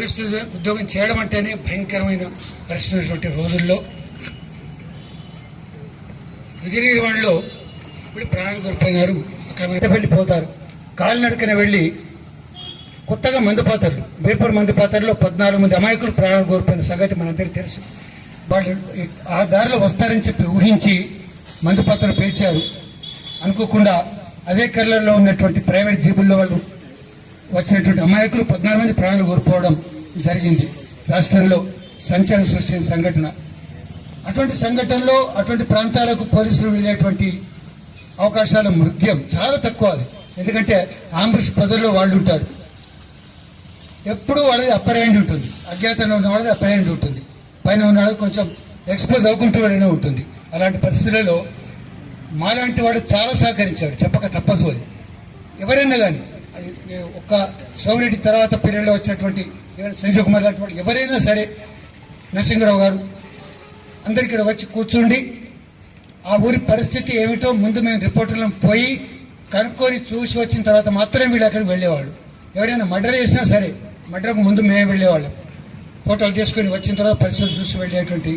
పోలీసులు ఉద్యోగం చేయడం అంటేనే భయంకరమైన పరిస్థితున్నటువంటి రోజుల్లో విధి నిర్వహణలో ఇప్పుడు ప్రాణాలు కోల్పోయినారు. అక్కడ వెంటబెళ్ళి పోతారు. కాలినడకన వెళ్ళి కొత్తగా మందుపాత్రలు బేపూర్ మందుపాత్రలో పద్నాలుగు మంది అమాయకులు ప్రాణాలు కోల్పోయిన సంగతి మనందరికీ తెలుసు. వాళ్ళు ఆ దారిలో వస్తారని చెప్పి ఊహించి మందుపాత్రలు పేర్చారు అనుకోకుండా అదే కర్లలో ఉన్నటువంటి ప్రైవేట్ జీబుల్లో వాళ్ళు వచ్చినటువంటి అమాయకులు పద్నాలుగు మంది ప్రాణాలు కోల్పోవడం జరిగింది. రాష్ట్రంలో సంచలనం సృష్టించిన సంఘటన. అటువంటి సంఘటనలో అటువంటి ప్రాంతాలకు పోలీసులు వెళ్ళేటువంటి అవకాశాల మృగ్యం. చాలా తక్కువ అది. ఎందుకంటే ఆంబుష్ పదవిలో వాళ్ళు ఉంటారు. ఎప్పుడూ వాళ్ళది అప్పర్ హ్యాండ్ ఉంటుంది. అజ్ఞాతంలో ఉన్న వాళ్ళది అప్పర్ హ్యాండ్ ఉంటుంది. పైన ఉన్న వాళ్ళది కొంచెం ఎక్స్పోజ్ అవ్వకుంటూ వెళ్ళిన ఉంటుంది. అలాంటి పరిస్థితులలో మాలాంటి వాడు చాలా సహకరించాడు. చెప్పక తప్పదు అది. ఎవరైనా కానీ అది ఒక్క సోమిరెడ్డి తర్వాత పీరియడ్లో వచ్చినటువంటి సంజయ్ కుమార్ లాంటి వాళ్ళు ఎవరైనా సరే నరసింహరావు గారు అందరు ఇక్కడ వచ్చి కూర్చుండి. ఆ ఊరి పరిస్థితి ఏమిటో ముందు మేము రిపోర్టర్లను పోయి కనుక్కొని చూసి వచ్చిన తర్వాత మాత్రమే వీళ్ళు అక్కడికి వెళ్ళేవాళ్ళు. ఎవరైనా మర్డర్ చేసినా సరే మర్డర్కు ముందు మేము వెళ్ళేవాళ్ళం. ఫోటోలు తీసుకొని వచ్చిన తర్వాత పరిస్థితులు చూసి వెళ్ళేటువంటి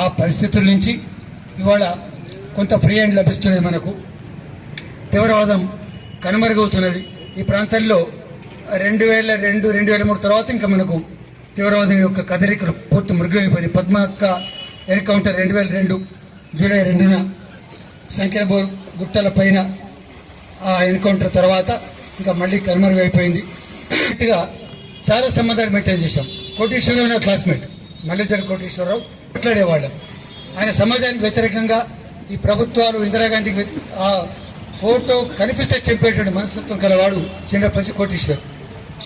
ఆ పరిస్థితుల నుంచి ఇవాళ కొంత ఫ్రీ హ్యాండ్ లభిస్తున్నది మనకు. తీవ్రవాదం కనుమరుగవుతున్నది. ఈ ప్రాంతంలో రెండు వేల రెండు రెండు వేల మూడు తర్వాత ఇంకా మనకు తీవ్రవాదం యొక్క కదలికలు పూర్తి మృగమైపోయింది పద్మ యొక్క ఎన్కౌంటర్ రెండు వేల రెండు జూలై రెండున సంఖ్యాబోర్ గుట్టల పైన ఆ ఎన్కౌంటర్ తర్వాత ఇంకా మళ్ళీ కనుమరుగైపోయింది గట్టిగా చాలా సంబంధాలు మెయింటైన్ చేశాం. కోటేశ్వరరావు నా క్లాస్మేట్ మల్లిద్దరు కోటేశ్వరరావు మాట్లాడేవాళ్ళం. ఆయన సమాజానికి వ్యతిరేకంగా ఈ ప్రభుత్వాలు ఇందిరాగాంధీకి ఆ ఫోటో కనిపిస్తే చెప్పేటువంటి మనస్తత్వం కలవాడు చిన్నప్పటి కోటేశ్వర్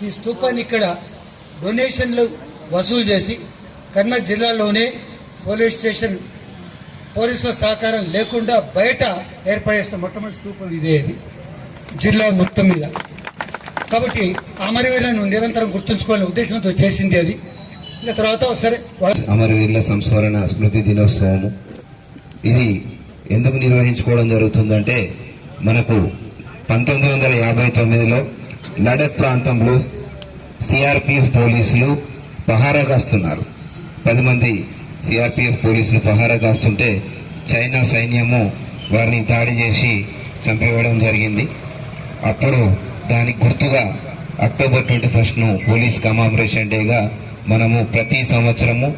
ఈ స్థూపాన్ని ఇక్కడ డొనేషన్లు వసూలు చేసి కర్నూలు జిల్లాలోనే పోలీస్ స్టేషన్ పోలీసుల సహకారం లేకుండా బయట ఏర్పడేసిన మొట్టమొదటి స్థూపం ఇదే ఇది జిల్లా మొత్తం మీద. కాబట్టి అమరవీరులను నిరంతరం గుర్తుంచుకోవాలనే ఉద్దేశంతో చేసింది అది. ఇంకా తర్వాత సరే అమరవీరుల సంస్మరణ స్మృతి దినోత్సవము. ఇది ఎందుకు నిర్వహించుకోవడం జరుగుతుందంటే మనకు పంతొమ్మిది వందల యాభై తొమ్మిదిలో లడక్ ప్రాంతంలో సిఆర్పిఎఫ్ పోలీసులు పహారా కాస్తున్నారు. పది మంది సిఆర్పిఎఫ్ పోలీసులు పహారా కాస్తుంటే చైనా సైన్యము వారిని దాడి చేసి చంపివేయడం జరిగింది. అప్పుడు దానికి గుర్తుగా అక్టోబర్ ట్వంటీ ఫస్ట్ను పోలీస్ కమామరేషన్ డేగా మనము ప్రతి సంవత్సరము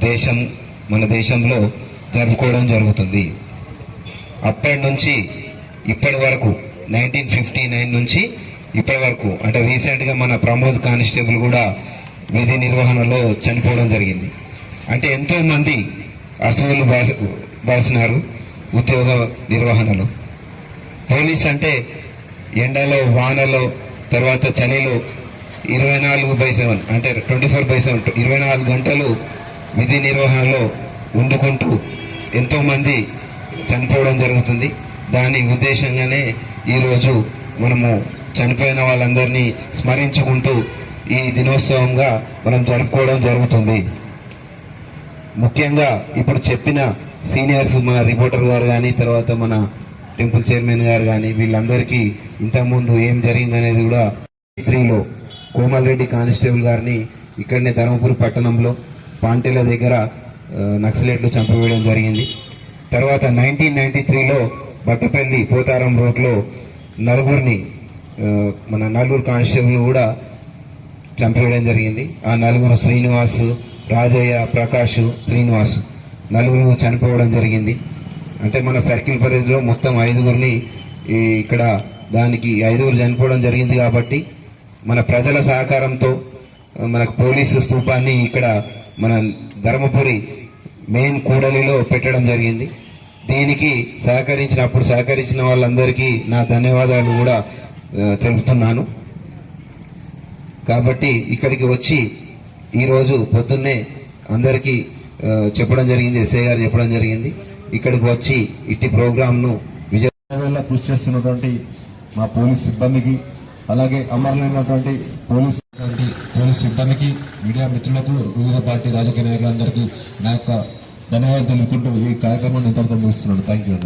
దేశం మన దేశంలో జరుపుకోవడం జరుగుతుంది. అప్పటి నుంచి ఇప్పటి వరకు నైన్టీన్ ఫిఫ్టీ నైన్ నుంచి ఇప్పటి వరకు అంటే రీసెంట్గా మన ప్రమోద్ కానిస్టేబుల్ కూడా విధి నిర్వహణలో చనిపోవడం జరిగింది. అంటే ఎంతో మంది అసువులు బాసినారు ఉద్యోగ నిర్వహణలో. పోలీస్ అంటే ఎండలో వానలో తర్వాత చలిలో ఇరవై నాలుగు బై సెవెన్ అంటే ట్వంటీ ఫోర్ బై సెవెన్ ఇరవై నాలుగు గంటలు విధి నిర్వహణలో వండుకుంటూ ఎంతోమంది చనిపోవడం జరుగుతుంది. దాని ఉద్దేశంగానే ఈరోజు మనము చనిపోయిన వాళ్ళందరినీ స్మరించుకుంటూ ఈ దినోత్సవంగా మనం జరుపుకోవడం జరుగుతుంది. ముఖ్యంగా ఇప్పుడు చెప్పిన సీనియర్స్ మన రిపోర్టర్ గారు కానీ తర్వాత మన టెంపుల్ చైర్మన్ గారు కానీ వీళ్ళందరికీ ఇంతకుముందు ఏం జరిగిందనేది కూడా త్రీలో కోమల్ రెడ్డి కానిస్టేబుల్ గారిని ఇక్కడనే ధర్మపురి పట్టణంలో పాంటేల దగ్గర నక్సలెట్లు చంపవేయడం చంపివేయడం జరిగింది. తర్వాత నైన్టీన్ నైన్టీ త్రీలో బట్టపల్లి పోతారం రోడ్లో నలుగురిని మన నలుగురు కానిస్టేబుల్ కూడా చంపేయడం జరిగింది. ఆ నలుగురు శ్రీనివాస్ రాజయ్య ప్రకాష్ శ్రీనివాస్ నలుగురు చనిపోవడం జరిగింది. అంటే మన సర్కిల్ పరిధిలో మొత్తం ఐదుగురిని ఇక్కడ దానికి ఐదుగురు చనిపోవడం జరిగింది కాబట్టి మన ప్రజల సహకారంతో మనకు పోలీసు స్థూపాన్ని ఇక్కడ మన ధర్మపురి మెయిన్ కూడలిలో పెట్టడం జరిగింది. దీనికి సహకరించినప్పుడు సహకరించిన వాళ్ళందరికీ నా ధన్యవాదాలు కూడా. తెలుపుతున్నాను. కాబట్టి ఇక్కడికి వచ్చి ఈరోజు పొద్దున్నే అందరికీ చెప్పడం జరిగింది ఎస్ఐ గారు చెప్పడం జరిగింది. ఇక్కడికి వచ్చి ఇట్టి ప్రోగ్రాంను విజయ కృషి చేస్తున్నటువంటి మా పోలీస్ సిబ్బందికి అలాగే అమరులైనటువంటి పోలీస్ పోలీస్ సిబ్బందికి మీడియా మిత్రులకు వివిధ పార్టీ రాజకీయ నాయకులందరికీ నా యొక్క ధన్యవాదాలు తెలుపుకుంటూ ఈ కార్యక్రమాన్ని ఇంతవరకు ముగిస్తున్నాను. Thank you